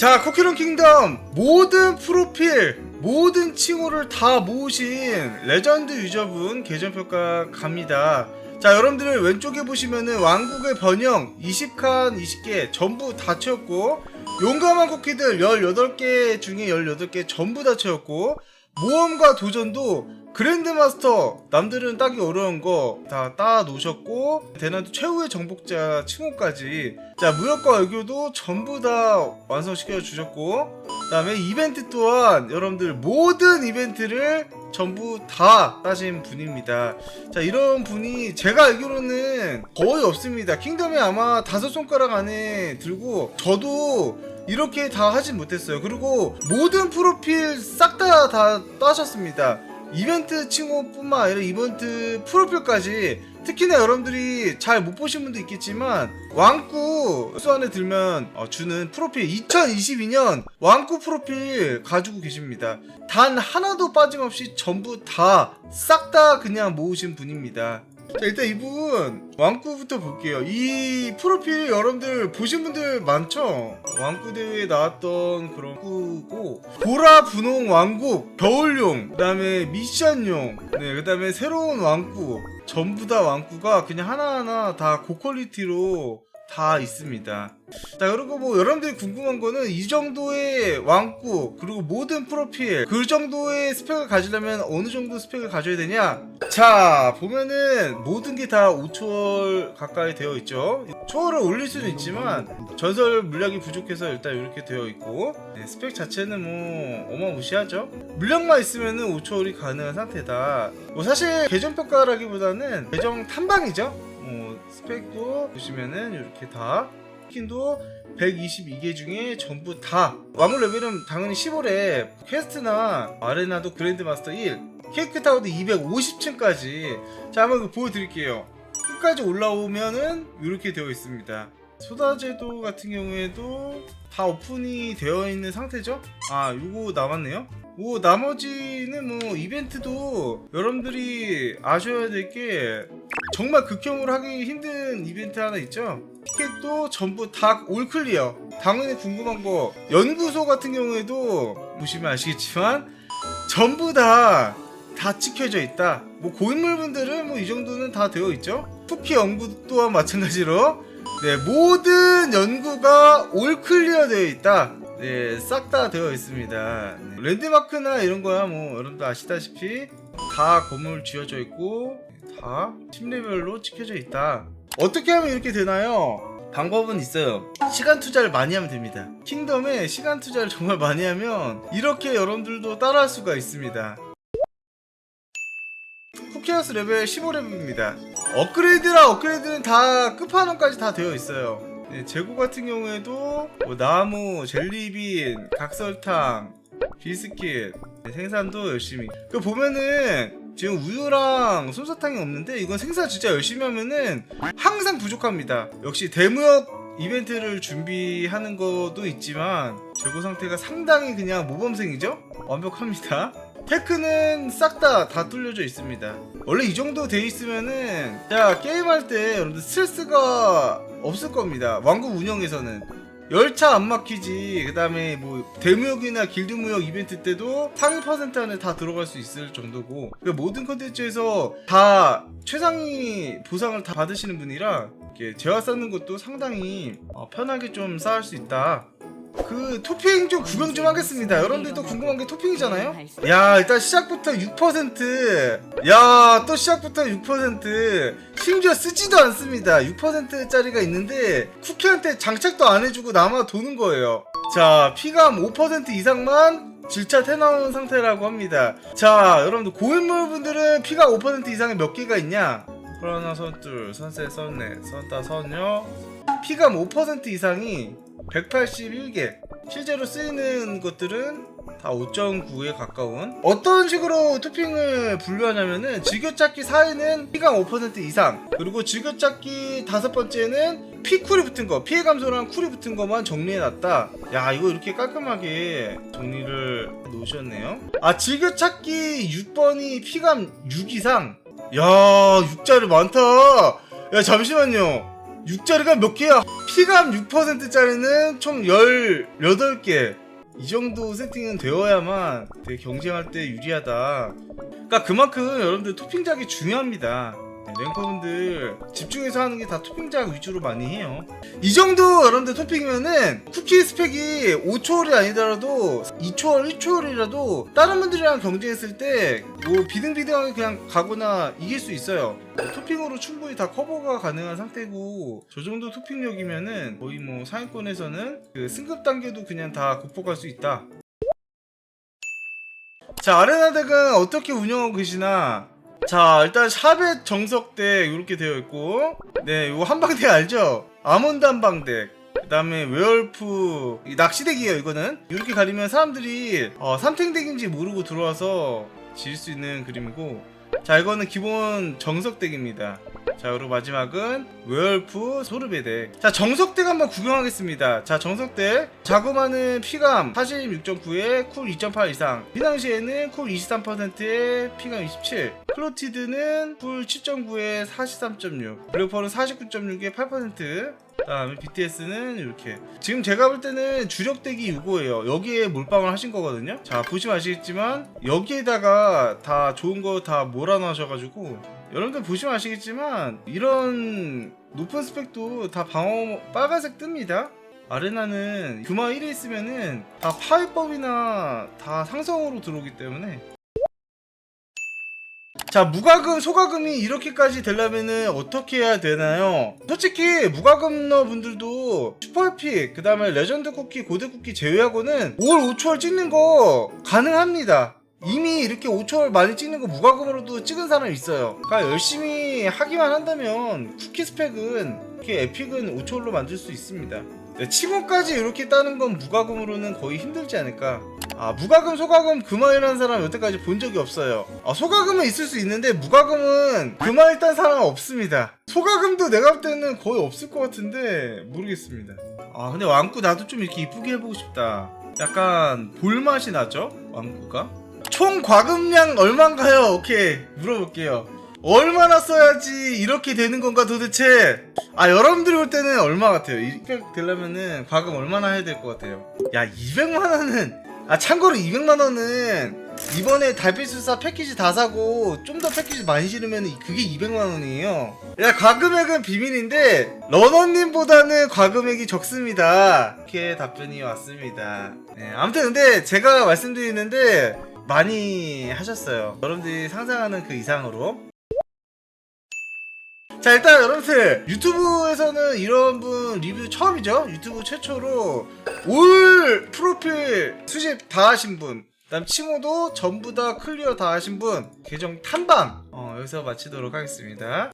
자, 쿠키런 킹덤 모든 프로필, 모든 칭호를 다 모으신 레전드 유저분 계정 평가 갑니다. 자, 여러분들 왼쪽에 보시면은 왕국의 번영 20칸 20개 전부 다 채웠고 용감한 쿠키들 18개 중에 18개 전부 다 채웠고 모험과 도전도 그랜드마스터 남들은 따기 어려운 거 다 따 놓으셨고 대난도 최후의 정복자 칭호까지 자 무역과 외교도 전부 다 완성시켜 주셨고 그 다음에 이벤트 또한 여러분들 모든 이벤트를 전부 다 따신 분입니다. 자 이런 분이 제가 알기로는 거의 없습니다. 킹덤에 아마 다섯 손가락 안에 들고 저도 이렇게 다 하진 못했어요. 그리고 모든 프로필 싹 다 다 따셨습니다. 이벤트 칭호뿐만 아니라 이벤트 프로필까지 특히나 여러분들이 잘 못 보신 분도 있겠지만 왕꾸 수 안에 들면 어, 주는 프로필 2022년 왕꾸 프로필 가지고 계십니다. 단 하나도 빠짐없이 전부 다 싹다 그냥 모으신 분입니다. 자 일단 이분 왕꾸부터 볼게요 이 프로필 여러분들 보신 분들 많죠 왕꾸 대회에 나왔던 그런 꾸고 보라 분홍 왕국 겨울용 그 다음에 미션용 네그 다음에 새로운 왕꾸 전부 다 왕꾸가 그냥 하나하나 다 고퀄리티로 다 있습니다. 자 그리고 뭐 여러분들이 궁금한 거는 이 정도의 왕꾸 그리고 모든 프로필 그 정도의 스펙을 가지려면 어느 정도 스펙을 가져야 되냐? 자 보면은 모든 게 다 5초월 가까이 되어 있죠. 초월을 올릴 수는 있지만 전설 물량이 부족해서 일단 이렇게 되어 있고 네, 스펙 자체는 뭐 어마무시하죠. 물량만 있으면은 5초월이 가능한 상태다. 뭐 사실 계정 평가라기보다는 계정 탐방이죠. 어, 스펙도 보시면은 이렇게 다 스킨도 122개 중에 전부 다. 왕물 레벨은 당연히 15래 퀘스트나 아레나도 그랜드마스터 1 케이크 타워도 250층까지. 자 한번 보여드릴게요. 끝까지 올라오면은 이렇게 되어 있습니다. 소다제도 같은 경우에도 다 오픈이 되어 있는 상태죠? 아 요거 남았네요 뭐 나머지는 뭐 이벤트도 여러분들이 아셔야 될 게 정말 극혐으로 하기 힘든 이벤트 하나 있죠? 티켓도 전부 다 올클리어. 당연히 궁금한 거 연구소 같은 경우에도 보시면 아시겠지만 전부 다다 찍혀져 있다. 뭐 고인물 분들은 뭐 이 정도는 다 되어 있죠? 쿠키 연구 또한 마찬가지로. 네 모든 연구가 올 클리어 되어 있다. 네, 싹 다 되어 있습니다. 네, 랜드마크나 이런 거야 뭐 여러분도 아시다시피 다 건물 지어져 있고 다 팀레벨로 찍혀져 있다. 어떻게 하면 이렇게 되나요? 방법은 있어요. 시간 투자를 많이 하면 됩니다. 킹덤에 시간 투자를 정말 많이 하면 이렇게 여러분들도 따라할 수가 있습니다. 쿠키하우스 레벨 15레벨입니다. 업그레이드라 업그레이드는 다 끝판왕까지 다 되어 있어요. 네, 재고 같은 경우에도 뭐 나무, 젤리빈, 각설탕, 비스킷 네, 생산도 열심히. 그 보면은 지금 우유랑 솜사탕이 없는데 이건 생산 진짜 열심히 하면은 항상 부족합니다. 역시 대무역 이벤트를 준비하는 것도 있지만 재고 상태가 상당히 그냥 모범생이죠? 완벽합니다. 테크는 싹 다 다 뚫려져 있습니다. 원래 이 정도 돼 있으면은 자 게임할 때 여러분들 스트레스가 없을 겁니다. 왕국 운영에서는 열차 안 막히지. 그 다음에 뭐 대무역이나 길드무역 이벤트 때도 상위 퍼센트 안에 다 들어갈 수 있을 정도고 그러니까 모든 컨텐츠에서 다 최상위 보상을 다 받으시는 분이라 이렇게 재화 쌓는 것도 상당히 어, 편하게 좀 쌓을 수 있다. 그 토핑 좀 구경 좀 하겠습니다. 여러분들도 궁금한 게 토핑이잖아요. 야 일단 시작부터 6%. 야 또 시작부터 6%. 심지어 쓰지도 않습니다. 6%짜리가 있는데 쿠키한테 장착도 안 해주고 남아 도는 거예요. 자 피감 5% 이상만 질차 해나온 상태라고 합니다. 자 여러분들 고인물 분들은 피가 5% 이상에 몇 개가 있냐? 코로나 선둘, 선셋, 선넷, 선따, 선녀 피감 5% 이상이 181개. 실제로 쓰이는 것들은 다 5.9에 가까운. 어떤 식으로 토핑을 분류하냐면은 즐겨찾기 4위는 피감 5% 이상. 그리고 즐겨찾기 다섯 번째는 피쿨이 붙은 거. 피해 감소랑 쿨이 붙은 것만 정리해놨다. 야 이거 이렇게 깔끔하게 정리를 놓으셨네요. 아 즐겨찾기 6번이 피감 6 이상. 야 6자리 많다. 야 잠시만요 6자리가 몇 개야? 피감 6%짜리는 총 18개. 이 정도 세팅은 되어야만 되게 경쟁할 때 유리하다. 그러니까 그만큼 여러분들 토핑작이 중요합니다. 네, 랭커분들 집중해서 하는 게 다 토핑작 위주로 많이 해요. 이 정도 여러분들 토핑이면은 쿠키 스펙이 5초월이 아니더라도 2초월, 1초월이라도 다른 분들이랑 경쟁했을 때 뭐 비등비등하게 그냥 가거나 이길 수 있어요. 토핑으로 충분히 다 커버가 가능한 상태고 저 정도 토핑력이면은 거의 뭐 상위권에서는 그 승급 단계도 그냥 다 극복할 수 있다. 자 아레나 덱은 어떻게 운영하고 계시나 자 일단 샵의 정석대 이렇게 되어 있고 네 이거 한방대 알죠? 아몬드 한방덱 그 다음에 웨얼프 이 낚시덱이에요 이거는 이렇게 가리면 사람들이 어, 삼탱덱인지 모르고 들어와서 질 수 있는 그림이고 자 이거는 기본 정석덱입니다 자 그리고 마지막은 웨얼프 소르베덱 자 정석덱 한번 구경하겠습니다. 자 정석덱 자그마는 피감 46.9에 쿨 2.8 이상. 피낭시에는 쿨 23%에 피감 27 클로티드는 쿨 7.9에 43.6 블랙펄은 49.6에 8% 그다음에 BTS는 이렇게. 지금 제가 볼 때는 주력덱이 이거예요. 여기에 몰빵을 하신 거거든요. 자 보시면 아시겠지만 여기에다가 다 좋은 거 다 몰아넣으셔가지고 여러분들 보시면 아시겠지만 이런 높은 스펙도 다 방어 빨간색 뜹니다. 아레나는 금화 1에 있으면은 다 파이법이나 다 상성으로 들어오기 때문에. 자 무과금 소과금이 이렇게까지 되려면은 어떻게 해야 되나요? 솔직히 무과금러 분들도 슈퍼에픽 그 다음에 레전드 쿠키 고대 쿠키 제외하고는 5월 5초월 찍는 거 가능합니다 이미 이렇게 5초월 많이 찍는 거 무과금으로도 찍은 사람 있어요. 그러니까 열심히 하기만 한다면 쿠키 스펙은 이렇게 에픽은 5초월로 만들 수 있습니다. 네, 칭호까지 이렇게 따는 건 무과금으로는 거의 힘들지 않을까. 아 무과금 소과금 금화이라는 사람 여태까지 본 적이 없어요. 아 소과금은 있을 수 있는데 무과금은 금화일 딴 사람 없습니다. 소과금도 내가 볼 때는 거의 없을 것 같은데 모르겠습니다. 아 근데 왕구 나도 좀 이렇게 이쁘게 해보고 싶다. 약간 볼맛이 나죠? 왕구가 총 과금량 얼마인가요? 오케이 물어볼게요. 얼마나 써야지 이렇게 되는 건가 도대체? 아 여러분들이 볼 때는 얼마 같아요? 이렇게 되려면은 과금 얼마나 해야 될 것 같아요? 야 200만 원은 아 참고로 200만 원은 이번에 달빛술사 패키지 다 사고 좀 더 패키지 많이 실으면 그게 200만 원이에요. 야 과금액은 비밀인데 러너님보다는 과금액이 적습니다. 이렇게 답변이 왔습니다. 네, 아무튼 근데 제가 말씀드리는데 많이 하셨어요. 여러분들이 상상하는 그 이상으로. 자 일단 여러분들 유튜브에서는 이런 분 리뷰 처음이죠? 유튜브 최초로 올 프로필 수집 다 하신 분 그다음 칭호도 전부 다 클리어 다 하신 분 계정 탐방. 어, 여기서 마치도록 하겠습니다